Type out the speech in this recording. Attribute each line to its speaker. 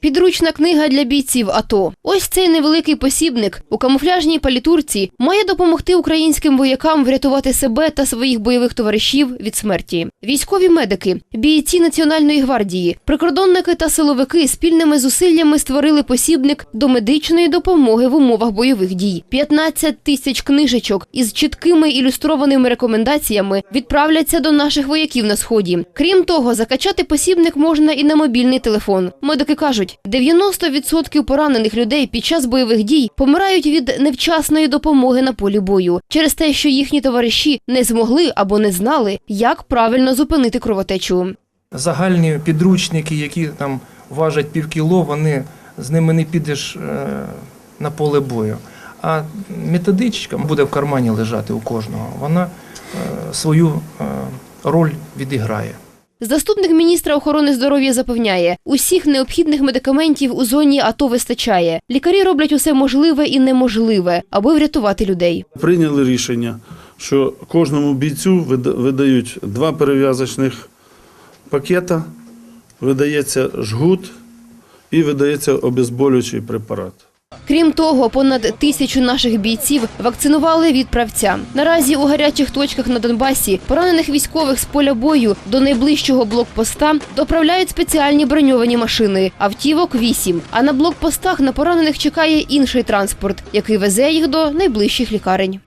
Speaker 1: Підручна книга для бійців АТО. Ось цей невеликий посібник у камуфляжній палітурці має допомогти українським воякам врятувати себе та своїх бойових товаришів від смерті. Військові медики, бійці Національної гвардії, прикордонники та силовики спільними зусиллями створили посібник до медичної допомоги в умовах бойових дій. 15 тисяч книжечок із чіткими ілюстрованими рекомендаціями відправляться до наших вояків на сході. Крім того, закачати посібник можна і на мобільний телефон. Медики кажуть, 90% поранених людей під час бойових дій помирають від невчасної допомоги на полі бою через те, що їхні товариші не змогли або не знали, як правильно зупинити кровотечу.
Speaker 2: Загальні підручники, які там важать півкіло, вони з ними не підеш е, на поле бою. А методичка буде в кармані лежати у кожного. Вона е, свою е, роль відіграє.
Speaker 1: Заступник міністра охорони здоров'я запевняє, усіх необхідних медикаментів у зоні АТО вистачає. Лікарі роблять усе можливе і неможливе, аби врятувати людей.
Speaker 3: Прийняли рішення, що кожному бійцю видають два перев'язочних пакета, видається жгут і видається обезболюючий препарат.
Speaker 1: Крім того, понад тисячу наших бійців вакцинували від правця. Наразі у гарячих точках на Донбасі поранених військових з поля бою до найближчого блокпоста доправляють спеціальні броньовані машини. Автівок вісім. А на блокпостах на поранених чекає інший транспорт, який везе їх до найближчих лікарень.